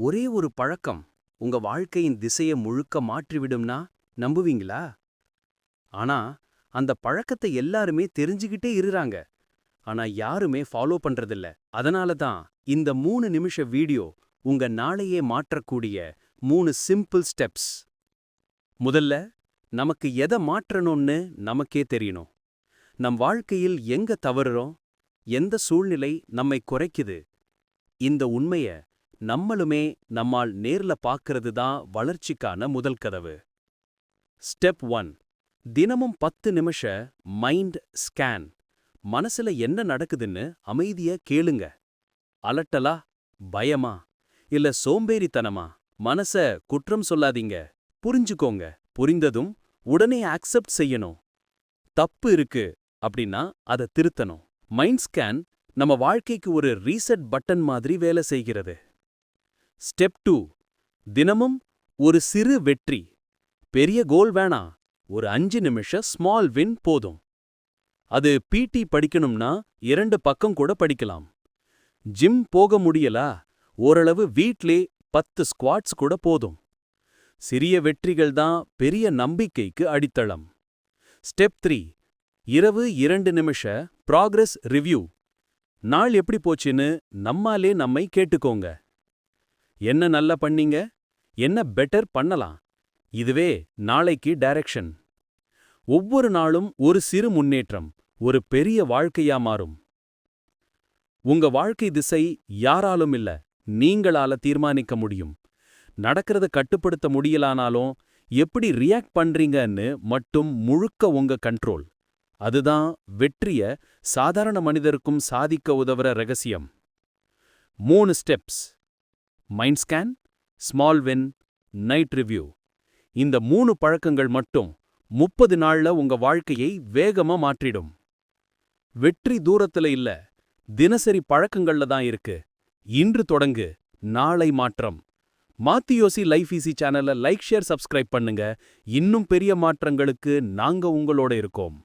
ஒரே ஒரு பழக்கம் உங்க வாழ்க்கையின் திசைய முழுக்க மாற்றிவிடும்னா நம்புவீங்களா? ஆனா அந்த பழக்கத்தை எல்லாருமே தெரிஞ்சுக்கிட்டே இருறாங்க. ஆனா யாருமே ஃபாலோ பண்றதில்ல. அதனால தான் இந்த மூணு நிமிஷ வீடியோ உங்க நாளையே மாற்றக்கூடிய மூணு சிம்பிள் ஸ்டெப்ஸ் முதல்ல நமக்கு எதை மாற்றணும்னு நமக்கே தெரியணும். நம் வாழ்க்கையில் எங்க தவறுறோம்? எந்த சூழ்நிலை நம்மை குறைக்குது? இந்த உண்மைய நம்மளுமே நம்மால் நேர்ல பார்க்கறது தான் வளர்ச்சிக்கான முதல் கதவு. Step one. தினமும் பத்து நிமிஷ மைண்ட் ஸ்கேன். மனசுல என்ன நடக்குதுன்னு அமைதிய கேளுங்க. அலட்டலா? பயமா? இல்ல சோம்பேறித்தனமா? மனச குற்றம் சொல்லாதீங்க. புரிஞ்சுக்கோங்க. புரிந்ததும் உடனே அக்செப்ட் செய்யணும். தப்பு இருக்கு அப்படின்னா அதை திருத்தணும். மைண்ட் ஸ்கேன் நம்ம வாழ்க்கைக்கு ஒரு ரீசெட் பட்டன் மாதிரி வேலை செய்கிறது. Step two. தினமும் ஒரு சிறு வெற்றி. பெரிய கோல் வேணா. ஒரு அஞ்சு நிமிஷ ஸ்மால் வின் போதும். அது பிடி படிக்கணும்னா இரண்டு பக்கம் கூட படிக்கலாம். ஜிம் போக முடியலா? ஓரளவு வீட்லே பத்து ஸ்குவாட்ஸ் கூட போதும். சிறிய வெற்றிகள் தான் பெரிய நம்பிக்கைக்கு அடித்தளம். Step three. இரவு இரண்டு நிமிஷ ப்ராக்ரஸ் ரிவ்யூ. நாள் எப்படி போச்சுன்னு நம்மாலே நம்மை கேட்டுக்கோங்க. என்ன நல்லா பண்ணீங்க? என்ன பெட்டர் பண்ணலாம்? இதுவே நாளைக்கு டைரக்ஷன் ஒவ்வொரு நாளும் ஒரு சிறு முன்னேற்றம் ஒரு பெரிய வாழ்க்கையா மாறும். உங்க வாழ்க்கை திசை யாராலும் இல்ல நீங்களால தீர்மானிக்க முடியும். நடக்கிறத கட்டுப்படுத்த முடியலானாலும் எப்படி ரியாக்ட் பண்றீங்கன்னு மட்டும் முழுக்க உங்க கண்ட்ரோல் அதுதான் வெற்றிய சாதாரண மனிதருக்கும் சாதிக்க உதவுற ரகசியம். மூணு steps mind scan small win night review இந்த மூணு பழக்கங்கள் மட்டும் முப்பது நாள்ல உங்க வாழ்க்கையை வேகமா மாற்றிடும். வெற்றி தூரத்துல இல்ல தினசரி பழக்கங்கள்ல தான் இருக்கு. இன்று தொடங்கு நாளை மாற்றம். மாத்தியோசி லைஃப் ஈஸி சேனலை லைக் ஷேர் சப்ஸ்கிரைப் பண்ணுங்க. இன்னும் பெரிய மாற்றங்களுக்கு நாங்க உங்களோட இருக்கோம்.